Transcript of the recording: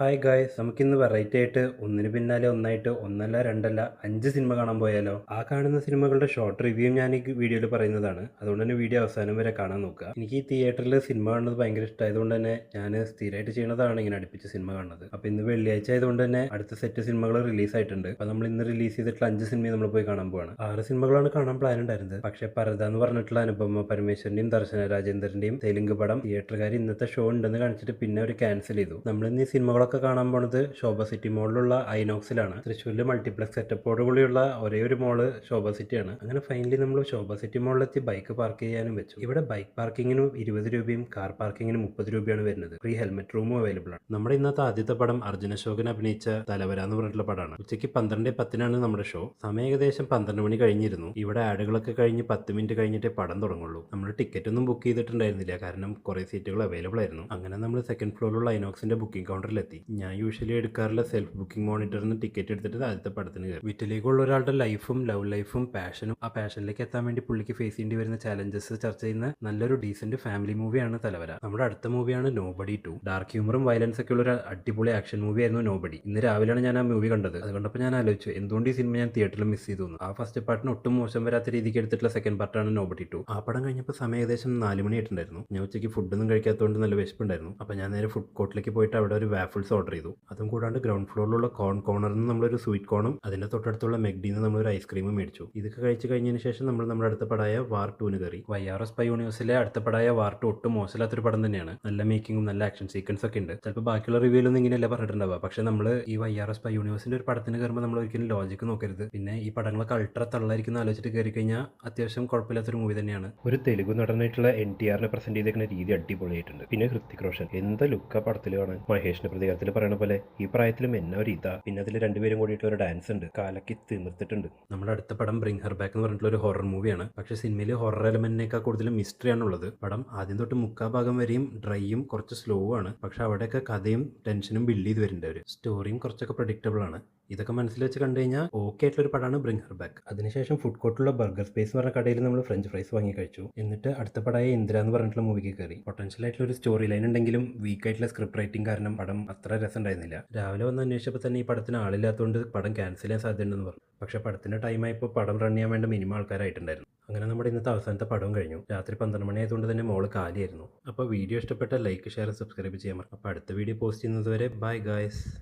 Hi guys നമുക്കിന്ന് variety ആയിട്ട് ഒന്നിന് പിന്നാലെ ഒന്നായിട്ട് ഒന്നല്ല രണ്ടല്ല അഞ്ച് സിനിമ കാണാൻ പോയാലോ? ആ കാണുന്ന സിനിമകളുടെ ഷോർട്ട് റിവ്യൂ ഞാൻ ഈ വീഡിയോയിൽ പറയുന്നതാണ്. അതുകൊണ്ട് തന്നെ വീഡിയോ അവസാനം വരെ കാണാൻ നോക്കുക. എനിക്ക് ഈ തിയേറ്ററിൽ സിനിമ കാണുന്നത് ഭയങ്കര ഇഷ്ടമായതുകൊണ്ട് തന്നെ ഞാൻ സ്ഥിരമായിട്ട് ചെയ്യുന്നതാണ് ഇങ്ങനെ അടുപ്പിച്ച് സിനിമ കാണുന്നത്. അപ്പോൾ ഇന്ന് വെള്ളിയാഴ്ച ആയതുകൊണ്ട് തന്നെ അടുത്ത സെറ്റ് സിനിമകൾ റിലീസ് ആയിട്ടുണ്ട്. അപ്പോൾ നമ്മൾ ഇന്ന് റിലീസ് ചെയ്തിട്ടുള്ള അഞ്ച് സിനിമയും നമ്മൾ പോയി കാണാൻ പോവാണ്. ആറ് സിനിമകളാണ് കാണാൻ പ്ലാൻ ഉണ്ടായിരുന്നത് പക്ഷേ പരത എന്ന് പറഞ്ഞിട്ടുള്ള അനുപമ പരമേശ്വരന്റെയും ദർശന രാജേന്ദ്രന്റെയും തെലുങ്ക് പടം തിയേറ്ററുകാർ ഇന്നത്തെ ഷോ ഉണ്ടെന്ന് കാണിച്ചിട്ട് പിന്നെ അവർ ക്യാൻസൽ ചെയ്തു. നമ്മൾ ഇന്ന് ഈ സിനിമകളൊക്കെ കാണാൻ പോണത് ശോഭ സിറ്റി മോളിലുള്ള ഐനോക്സിലാണ്. തൃശ്ശൂരിൽ മൾട്ടിപ്ലക്സ് സെറ്റപ്പോട് കൂടിയുള്ള ഒരേ ഒരു മോൾ ശോഭ സിറ്റിയാണ്. അങ്ങനെ ഫൈനലി നമ്മൾ ശോഭ സിറ്റി മോളിലെത്തി ബൈക്ക് പാർക്ക് ചെയ്യാനും വെച്ചു. ഇവിടെ ബൈക്ക് പാർക്കിങ്ങിനും ഇരുപത് രൂപയും കാർ പാർക്കിങ്ങിനും മുപ്പത് രൂപയാണ് വരുന്നത്. ഫ്രീ ഹെൽമെറ്റ് റൂമും അവൈലബിൾ ആണ്. നമ്മുടെ ഇന്നത്തെ ആദ്യത്തെ പടം അർജുന അശോകൻ അഭിനയിച്ച തലവര എന്ന് പറഞ്ഞിട്ടുള്ള പടമാണ്. ഉച്ചയ്ക്ക് പന്ത്രണ്ട് പത്തിനാണ് നമ്മുടെ ഷോ സമയം ഏകദേശം പന്ത്രണ്ട് മണി കഴിഞ്ഞിരുന്നു. ഇവിടെ ആഡുകളൊക്കെ കഴിഞ്ഞ് പത്ത് മിനിറ്റ് കഴിഞ്ഞിട്ടേ പടം തുടങ്ങുള്ളൂ. നമ്മൾ ടിക്കറ്റ് ഒന്നും ബുക്ക് ചെയ്തിട്ടുണ്ടായിരുന്നില്ല. കാരണം കുറേ സീറ്റുകൾ അവൈലബിൾ ആയിരുന്നു. അങ്ങനെ നമ്മൾ സെക്കൻഡ് ഫ്ലോറിലുള്ള ഐനോക്സിന്റെ ബുക്കിംഗ് കൗണ്ടറിലെത്തി ഞാൻ യൂഷ്വലി എടുക്കാറുള്ള സെൽഫ് ബുക്കിംഗ് മോണിറ്ററിൽ നിന്ന് ടിക്കറ്റ് എടുത്തിട്ട് ആദ്യത്തെ പടത്തിന് കയറി. വീട്ടിലേക്കുള്ള ഒരാളുടെ ലൈഫും ലവ് ലൈഫും പാഷനും ആ പാഷനിലേക്ക് എത്താൻ വേണ്ടി പുള്ളിക്ക് ഫേസ് ചെയ്യേണ്ടി വരുന്ന ചാലഞ്ചസ് ചർച്ച ചെയ്യുന്ന നല്ലൊരു ഡീസന്റ് ഫാമിലി മൂവിയാണ് തലവര. നമ്മുടെ അടുത്ത മൂവിയാണ് നോബഡി ടു ഡാർക്ക് ഹ്യൂമറും വയലൻസ് ഒക്കെ ഉള്ള ഒരു അടിപൊളി ആക്ഷൻ മൂവിയായിരുന്നു നോബഡി ഇന്ന് രാവിലെയാണ് ഞാൻ ആ മൂവി കണ്ടത്. അത് കണ്ടപ്പോൾ ഞാൻ ആലോചിച്ചു എന്തുകൊണ്ട് ഈ സിനിമ ഞാൻ തിയേറ്ററിൽ മിസ് ചെയ്തു. ആ ഫസ്റ്റ് പാർട്ടിന് ഒട്ടും മോശം വരാത്ത രീതിക്ക് എടുത്തിട്ടുള്ള സെക്കൻഡ് പാർട്ടാണ് നോബഡി ടു ആ പടം കഴിഞ്ഞപ്പോൾ സമയം ഏകദേശം നാല് മണി ആയിട്ടുണ്ടായിരുന്നു. ഞാൻ ഉച്ചയ്ക്ക് ഫുഡൊന്നും കഴിക്കാത്തതുകൊണ്ട് നല്ല വിശപ്പുണ്ടായിരുന്നു. അപ്പോൾ ഞാൻ നേരെ ഫുഡ് കോർട്ടിലേക്ക് പോയിട്ട് അവിടെ ഒരു വാഫിൾസ് ഓർഡർ ചെയ്തു. അതും കൂടാണ്ട് ഗ്രൗണ്ട് ഫ്ലോറിലുള്ള കോൺ കോർണറിൽ നിന്ന് നമ്മളൊരു സ്വീറ്റ് കോണും അതിന്റെ തൊട്ടടുത്തുള്ള മെഗ്ഡിന്ന് നമ്മളൊരു ഐസ്ക്രീമും മേടിച്ചു. ഇതൊക്കെ കഴിച്ച് കഴിഞ്ഞതിന് ശേഷം നമ്മൾ നമ്മുടെ അടുത്ത പടായ വാർ ടൂന് കയറി. വൈ ആർ എസ് പൈ യൂണിവേഴ്സിലെ അടുത്ത പടായ വാർ ടു ഒട്ടും മോശമില്ലാത്തൊരു പടം തന്നെയാണ്. നല്ല മേക്കിങ്ങും നല്ല ആക്ഷൻ സീക്വൻസ് ഒക്കെ ഉണ്ട്. ചിലപ്പോൾ ബാക്കിയുള്ള റിവ്യൂലൊന്നും ഇങ്ങനെയല്ല പറഞ്ഞിട്ടുണ്ടാവുക. പക്ഷെ നമ്മൾ ഈ വൈ ആർ എസ് പൈ യൂണിവേഴ്സിന്റെ ഒരു പടത്തിന് കയറുമ്പോൾ നമ്മൾ ഒരിക്കലും ലോജിക്ക് നോക്കരുത്. പിന്നെ ഈ പടങ്ങളൊക്കെ അൾട്ര തള്ളായിരിക്കുന്ന ആലോചിച്ചിട്ട് കയറി കഴിഞ്ഞാൽ അത്യാവശ്യം കുഴപ്പമില്ലാത്തൊരു മൂവി തന്നെയാണ്. ഒരു തെലുഗു നടനായിട്ടുള്ള എൻ ടി ആറിനെ പ്രസന്റ് ചെയ്തേക്കുന്ന രീതി അടിപൊളിയായിട്ടുണ്ട്. പിന്നെ ഹൃത്തിക് റോഷൻ. എന്താ ലുക്ക പടത്തിൽ കാണാൻ? മഹേഷിന്റെ പ്രതികാരത്തിൽ പറയണ പോലെ ഈ പ്രായത്തിലും എന്നെ ഒരു ഇതാ. പിന്നെ അതിൽ രണ്ടുപേരും കൂടിയിട്ട് ഒരു ഡാൻസ് ഉണ്ട്. കാലക്കി തിമിർത്തിട്ടുണ്ട് നമ്മുടെ അടുത്ത പടം ബ്രിങ് ഹർ ബാക്ക് എന്ന് പറഞ്ഞിട്ടുള്ള ഒരു ഹൊറർ മൂവിയാണ് പക്ഷേ സിനിമയിൽ ഹൊറർ എലമെന്റിനേക്കാൾ കൂടുതലും മിസ്റ്ററി ആണുള്ളത് പടം ആദ്യം തൊട്ട് മുക്കാ ഭാഗം വരെയും ഡ്രൈയും കുറച്ച് സ്ലോ ആണ്. പക്ഷെ അവിടെയൊക്കെ കഥയും ടെൻഷനും ബിൽഡ് ചെയ്ത് വരുന്നുണ്ട് അവർ സ്റ്റോറിയും കുറച്ചൊക്കെ പ്രഡിക്റ്റബിൾ ആണ്. ഇതൊക്കെ മനസ്സിൽ വെച്ച് കണ്ടു കഴിഞ്ഞാൽ ഓക്കെ ആയിട്ടുള്ള ഒരു പടമാണ് ബ്രിങ് ഹർ ബാക്ക് അതിനുശേഷം ഫുഡ് കോർട്ടിലുള്ള ബർഗർ സ്പേസ് എന്ന് പറഞ്ഞ കടയിൽ നമ്മൾ ഫ്രഞ്ച് ഫ്രൈസ് വാങ്ങി കഴിച്ചു. എന്നിട്ട് അടുത്ത പടമായ ഇന്ദ്ര എന്ന് പറഞ്ഞിട്ടുള്ള മൂവിക്ക് കയറി. പൊട്ടൻഷ്യൽ ആയിട്ടുള്ള ഒരു സ്റ്റോറി ലൈൻ ഉണ്ടെങ്കിലും വീക്ക് ആയിട്ടുള്ള സ്ക്രിപ്റ്റ് റൈറ്റിംഗ് കാരണം പടം അത്ര രസം ഉണ്ടായിരുന്നില്ല. രാവിലെ വന്ന് അന്വേഷിച്ചപ്പോൾ തന്നെ ഈ പടത്തിന് ആളില്ലാത്തതുകൊണ്ട് പടം ക്യാൻസൽ ചെയ്യാൻ സാധ്യതയുണ്ടെന്ന് പറഞ്ഞു. പക്ഷേ പടത്തിന്റെ ടൈമായപ്പോൾ പടം റൺ ചെയ്യാൻ വേണ്ട മിനിമം ആൾക്കാരായിട്ടുണ്ടായിരുന്നു. അങ്ങനെ നമ്മുടെ ഇന്നത്തെ അവസാനത്തെ പടവും കഴിഞ്ഞു. രാത്രി പന്ത്രണ്ട് മണി ആയതുകൊണ്ട് തന്നെ മോൾ കാലിയായിരുന്നു. അപ്പോൾ വീഡിയോ ഇഷ്ടപ്പെട്ട ലൈക്ക് ഷെയർ സബ്സ്ക്രൈബ് ചെയ്യാൻ അപ്പോൾ അടുത്ത വീഡിയോ പോസ്റ്റ് ചെയ്യുന്നതുവരെ ബൈ ഗായ്സ്